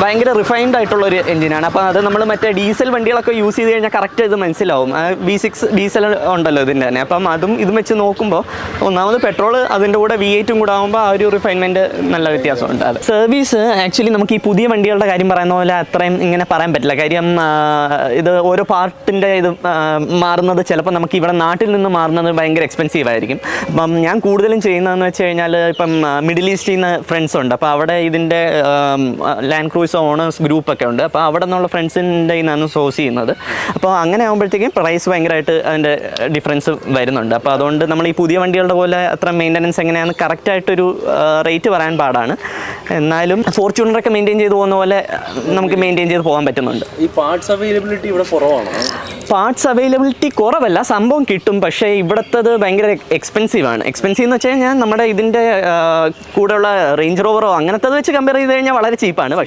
ഭയങ്കര റിഫൈൻഡ് ആയിട്ടുള്ള ഒരു എഞ്ചിനാണ് അപ്പോൾ അത് നമ്മൾ മറ്റേ ഡീസൽ വണ്ടികളൊക്കെ യൂസ് ചെയ്ത് കഴിഞ്ഞാൽ കറക്റ്റ് ഇത് മനസ്സിലാവും. വി സിക്സ് ഡീസൽ ഉണ്ടല്ലോ ഇതിന്റെ തന്നെ. അപ്പം അതും ഇതും വെച്ച് നോക്കുമ്പോൾ ഒന്നാമത് പെട്രോൾ അതിന്റെ കൂടെ വി എയ്റ്റും കൂടെ ആകുമ്പോൾ ആ ഒരു റിഫൈൻമെന്റ് നല്ല വ്യത്യാസമുണ്ട്. അത്. സർവീസ് ആക്ച്വലി നമുക്ക് ഈ പുതിയ വണ്ടികളുടെ കാര്യം പറയുന്ന പോലെ അത്രയും ഇങ്ങനെ പറയാൻ പറ്റില്ല. കാര്യം ഇത് ഓരോ പാർട്ടിന്റെ ഇത് മാറുന്നത് ചിലപ്പോൾ നമുക്ക് ഇവിടെ നാട്ടിൽ നിന്ന് മാറുന്നത് ഭയങ്കര എക്സ്പെൻസീവ് ആയിരിക്കും. അപ്പം ഞാൻ കൂടുതലും ചെയ്യുന്നതെന്ന് വെച്ച് കഴിഞ്ഞാൽ ഇപ്പം മിഡിൽ ഈസ്റ്റിൽ നിന്ന് ഫ്രണ്ട്സ് ഉണ്ട്. അപ്പോൾ അവിടെ ഇതിന്റെ ലാൻഡ് ക്രൂസ് ഓണേഴ്സ് ഗ്രൂപ്പൊക്കെ ഉണ്ട്. അപ്പോൾ അവിടെ നിന്നുള്ള ഫ്രണ്ട്സിന്റെ നിന്നാണ് സോഴ്സ് ചെയ്യുന്നത്. അപ്പോൾ അങ്ങനെ ആകുമ്പോഴത്തേക്കും പ്രൈസ് ഭയങ്കരമായിട്ട് അതിന്റെ ഡിഫറൻസ് വരുന്നുണ്ട്. അപ്പോൾ അതുകൊണ്ട് നമ്മൾ ഈ പുതിയ വണ്ടികളുടെ പോലെ അത്ര മെയിന്റനൻസ് എങ്ങനെയാണ് കറക്റ്റായിട്ടൊരു റേറ്റ് പറയാൻ പാടാണ്. എന്നാലും ഫോർച്യൂണറൊക്കെ മെയിന്റെയിൻ ചെയ്ത് പോകുന്ന പോലെ നമുക്ക് മെയിന്റെയിൻ ചെയ്ത് പോകാൻ പറ്റുന്നുണ്ട്. ഈ പാർട്സ് അവൈലബിലിറ്റി ഇവിടെ കുറവാണോ. പാർട്സ് അവൈലബിലിറ്റി കുറവല്ല സംഭവം കിട്ടും. പക്ഷേ ഇവിടുത്തത് ഭയങ്കര എക്സ്പെൻസീവ് ആണ്. എക്സ്പെൻസീവ് എന്ന് വെച്ച് കഴിഞ്ഞാൽ നമ്മുടെ ഇതിന്റെ കൂടെയുള്ള റേഞ്ച് റോവറോ അങ്ങനത്തത് വെച്ച് കമ്പയർ ചെയ്ത് കഴിഞ്ഞാൽ വളരെ ചീപ്പാണ്